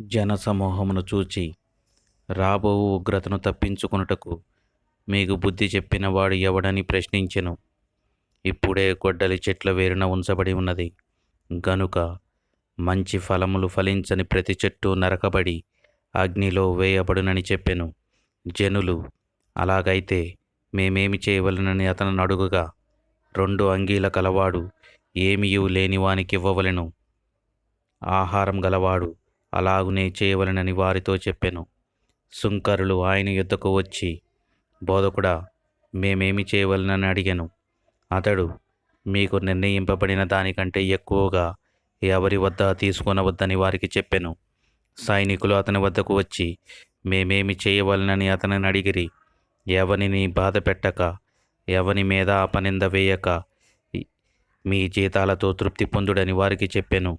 జనసమూహమును చూచి రాబో ఉగ్రతను తప్పించుకొనుటకు మీకు బుద్ధి చెప్పినవాడు ఎవడని ప్రశ్నించెను. ఇప్పుడే గొడ్డలి చెట్ల వేరున ఉంచబడి ఉన్నది. గనుక మంచి ఫలములు ఫలించని ప్రతి చెట్టు నరకబడి అగ్నిలో వేయబడునని చెప్పెను. జనులు అలాగైతే మేమేమి చేయవలనని అతను అడుగుగా రెండు అంగీల కలవాడు ఏమియూ లేనివానికి ఇవ్వవలెను ఆహారం గలవాడు అలాగునే చేయవలనని వారితో చెప్పెను. సుంకరులు ఆయన యుద్ధకు వచ్చి బోధకుడా మేమేమి చేయవలనని అడిగాను. అతడు మీకు నిర్ణయింపబడిన దానికంటే ఎక్కువగా ఎవరి వద్ద తీసుకొనవద్దని వారికి చెప్పెను. సైనికులు అతని వద్దకు వచ్చి మేమేమి చేయవలనని అతనిని అడిగిరి. ఎవరిని బాధ పెట్టక ఎవని మీద అపనింద వేయక మీ జీతాలతో తృప్తి పొందుడని వారికి చెప్పెను.